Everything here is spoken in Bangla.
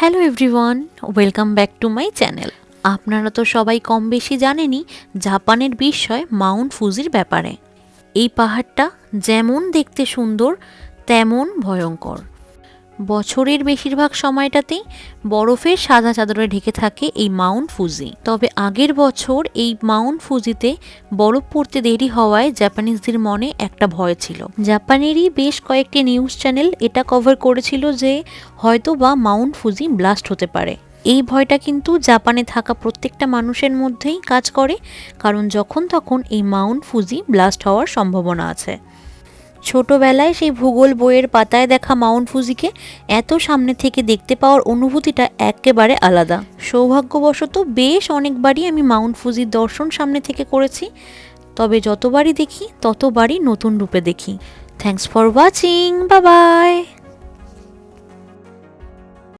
Hello everyone, welcome back to my channel. আপনারা তো সবাই কম বেশি জানেনই জাপানের বিস্ময় মাউন্ট ফুজির ব্যাপারে। এই পাহাড়টা যেমন দেখতে সুন্দর, তেমন ভয়ঙ্কর। বছরের বেশিরভাগ সময়টাতেই বরফের সাদা চাদরে ঢেকে থাকে এই মাউন্ট ফুজি। তবে আগের বছর এই মাউন্ট ফুজিতে বরফ পড়তে দেরি হওয়ায় জাপানিজদের মনে একটা ভয় ছিল। জাপানেরই বেশ কয়েকটি নিউজ চ্যানেল এটা কভার করেছিল যে হয়তো বা মাউন্ট ফুজি ব্লাস্ট হতে পারে। এই ভয়টা কিন্তু জাপানে থাকা প্রত্যেকটা মানুষের মধ্যেই কাজ করে, কারণ যখন তখন এই মাউন্ট ফুজি ব্লাস্ট হওয়ার সম্ভাবনা আছে। ছোটবেলায় সেই ভূগোল বইয়ের পাতায় দেখা মাউন্ট ফুজিকে এত সামনে থেকে দেখতে পাওয়ার অনুভূতিটা একেবারে আলাদা। সৌভাগ্যবশত বেশ অনেকবারই আমি মাউন্ট ফুজির দর্শন সামনে থেকে করেছি। তবে যতবারই দেখি, ততবারই নতুন রূপে দেখি। থ্যাংকস ফর ওয়াচিং বা বাই